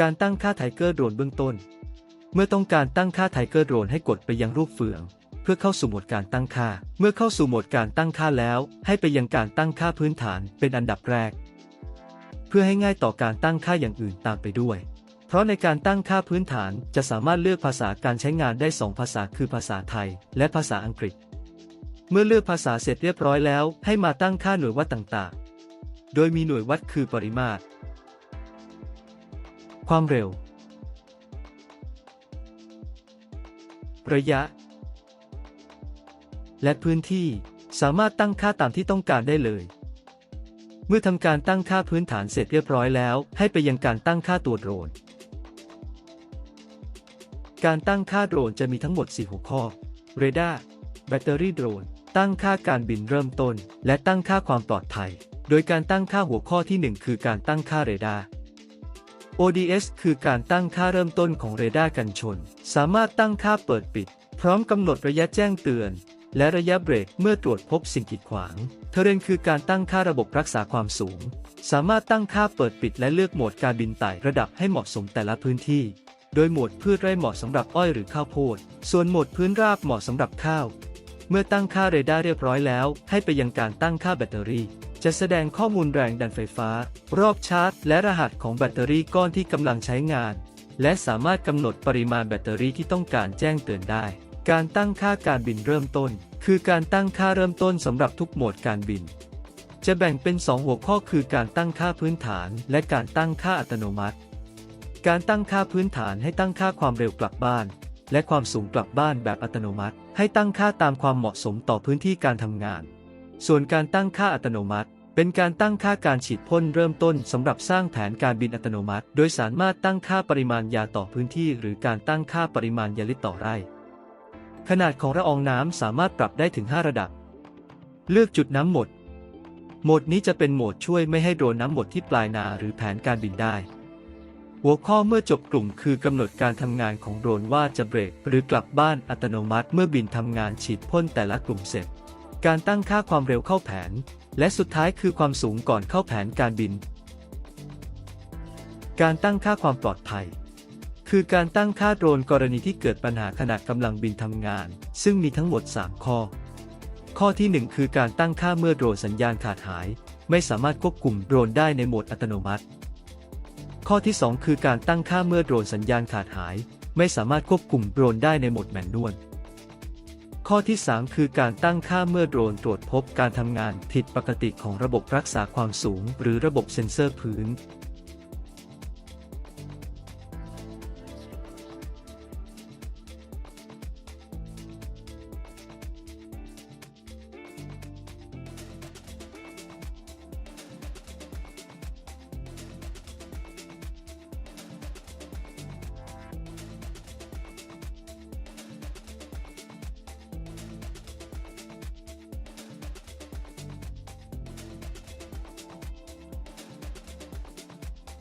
การตั้งค่าไทเกอร์โดรนเบื้องต้น เมื่อต้องการตั้งค่าไทเกอร์โดรนให้กดไปยังรูปเฟือง เพื่อเข้าสู่โหมดการตั้งค่า เมื่อเข้าสู่โหมดการตั้งค่าแล้ว ให้ไปยังการตั้งค่าพื้นฐานเป็นอันดับแรก เพื่อให้ง่ายต่อการตั้งค่าอย่างอื่นตามไปด้วย เพราะในการตั้งค่าพื้นฐานจะสามารถเลือกภาษาการใช้งานได้ 2 ภาษาคือภาษาไทย และภาษาอังกฤษ เมื่อเลือกภาษาเสร็จเรียบร้อยแล้ว ให้มาตั้งค่าหน่วยวัดต่างๆ โดยมีหน่วยวัดคือปริมาตร ความเร็ว ระยะ และพื้นที่สามารถตั้งค่าตามที่ต้องการได้เลย เมื่อทำการตั้งค่าพื้นฐานเสร็จเรียบร้อยแล้ว ให้ไปยังการตั้งค่าตัวโดรน การตั้งค่าโดรนจะมีทั้งหมด 4 หัวข้อ เรดาร์ แบตเตอรี่โดรน ตั้งค่าการบินเริ่มต้น และตั้งค่าความปลอดภัย โดยการตั้งค่าหัวข้อที่ 1 คือการตั้งค่าเรดาร์ ODS คือการตั้งค่าเริ่มต้นของเรดาร์กันชน สามารถตั้งค่าเปิดปิด พร้อมกำหนดระยะแจ้งเตือน และระยะเบรกเมื่อตรวจพบสิ่งกีดขวาง เทเรนคือการตั้งค่าระบบรักษาความสูง สามารถตั้งค่าเปิดปิดและเลือกโหมดการบินไต่ระดับให้เหมาะสมแต่ละพื้นที่ โดยโหมดพืชไร่เหมาะสำหรับอ้อยหรือข้าวโพด ส่วนโหมดพื้นราบเหมาะสำหรับข้าว เมื่อตั้งค่าเรดาร์เรียบร้อยแล้ว ให้ไปยังการตั้งค่าแบตเตอรี่ จะแสดงข้อมูลแรงดันไฟฟ้า รอบชาร์จ และรหัสของแบตเตอรี่ก้อนที่กำลังใช้งาน และสามารถกำหนดปริมาณแบตเตอรี่ที่ต้องการแจ้งเตือนได้ การตั้งค่าการบินเริ่มต้น คือการตั้งค่าเริ่มต้นสำหรับทุกโหมดการบิน จะแบ่งเป็น 2 หัวข้อคือการตั้งค่าพื้นฐาน และการตั้งค่าอัตโนมัติ การตั้งค่าพื้นฐานให้ตั้งค่าความเร็วกลับบ้าน และความสูงกลับบ้านแบบอัตโนมัติ ให้ตั้งค่าตามความเหมาะสมต่อพื้นที่การทำงาน ส่วนการตั้งค่าอัตโนมัติ เป็นการตั้งค่าการฉีดพ่นเริ่มต้นสำหรับสร้างแผนการบินอัตโนมัติ โดยสามารถตั้งค่าปริมาณยาต่อพื้นที่ หรือการตั้งค่าปริมาณยาลิตรต่อไร่ ขนาดของละอองน้ำสามารถปรับได้ถึง 5 ระดับ เลือกจุดน้ำหมด โหมดนี้จะเป็นโหมดช่วยไม่ให้โดนน้ำหมดที่ปลายนาหรือแผนการบินได้หัวข้อเมื่อจบกลุ่มคือกำหนดการทำงานของโดรนว่าจะเบรกหรือกลับบ้านอัตโนมัติเมื่อบินทำงานฉีดพ่นแต่ละกลุ่มเสร็จ การตั้งค่าความเร็วเข้าแผน และสุดท้ายคือความสูงก่อนเข้าแผนการบิน การตั้งค่าความปลอดภัย คือการตั้งค่าโดรนกรณีที่เกิดปัญหาขณะกำลังบินทำงาน ซึ่งมีทั้งหมด 3 ข้อ ข้อที่ 1 คือการตั้งค่าเมื่อโดรนสัญญาณขาดหาย ไม่สามารถควบคุมโดรนได้ในโหมดอัตโนมัติ ข้อที่ 2 คือการตั้งค่าเมื่อโดรนสัญญาณขาดหาย ไม่สามารถควบคุมโดรนได้ในโหมดแมนนวล ข้อที่ 3 คือการตั้งค่าเมื่อโดรนตรวจพบการทำงานผิดปกติของระบบรักษาความสูง หรือระบบเซ็นเซอร์พื้น